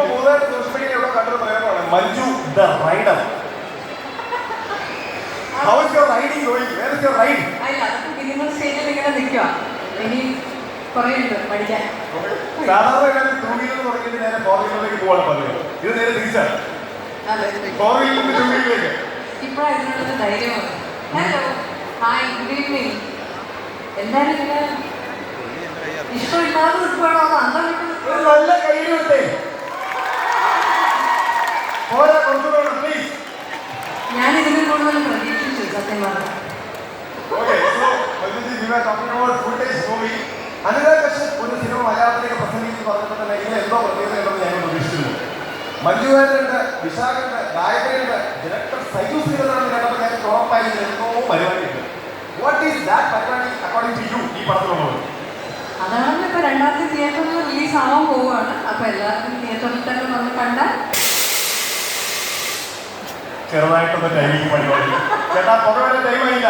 ഇപ്പൊ പുതുതായിട്ട് സോഷ്യൽ കണ്ടൊരു പ്രയോഗമാണ്. Manju the rider. How is your riding going where is your ride അല്ല അതൊക്കെ മിനിമം സ്റ്റേജിൽ ഇങ്ങനെ നിൽക്കുക. ഇനി കുറേ ഉണ്ട് പഠിക്കാൻ. സാധാരണ എല്ലാവരും ടൂ വീലർ തുടങ്ങിയിട്ട് നേരെ ഫോർ വീലറിലേക്ക് പതിവ്. ഇത് നേരെ തിരിച്ചാണ് ഫോർ വീലറിൽ നിന്ന് ടൂ വീലറിലേക്ക് ഇപ്പോഴാണ് ഇതിനുള്ളത് ധൈര്യമാണ് ഹലോ ഹായ് ഗുഡ് ഈവനിങ് എല്ലാവരും ഇങ്ങനെ ഇഷ്ടമില്ലാതെ നിൽക്കുകയാണോ അത് നല്ല കയ്യിൽ പോരാ പ്ലീസ് ഞാൻ ഇതിന് കൂടുതൽ പ്രതീക്ഷിച്ചു സത്യം okay so Manjuji we are talking about footage movie Anurag Kashyap ഒരു സിനിമ മലയാളത്തിലേക്ക് പ്രസംഗിച്ച് പറഞ്ഞപ്പോൾ തന്നെ ഇതിന് എന്തോ പ്രത്യേകത ഉണ്ടെന്ന് ഞാൻ പ്രതീക്ഷിച്ചിരുന്നു. മഞ്ജുവാരുണ്ട് വിശാഖുണ്ട് ഗായത്രിയുണ്ട് ഡയറക്ടർ സൈജു ശ്രീധരനാണ് കണ്ടപ്പോൾ ഞാൻ ഉറപ്പായി ഇതിന് എന്തോ പരിപാടിയുണ്ട് വാട്ട് ഈസ് ദാറ്റ് പരിപാടി അക്കോർഡിംഗ് ടു യു ഈ പടത്തിലുള്ളത്. അതാണ് ഇപ്പൊ രണ്ടാമത്തെ തിയേറ്ററിൽ റിലീസ് ആവാൻ പോവുകയാണ്. അപ്പൊ എല്ലാവർക്കും തിയേറ്ററിൽ തന്നെ വന്ന് കണ്ടാൽ ചെറുതായിട്ടൊന്ന് ടൈമിങ് പരിപാടി. ചേട്ടാ പുറമെ ടൈമായില്ല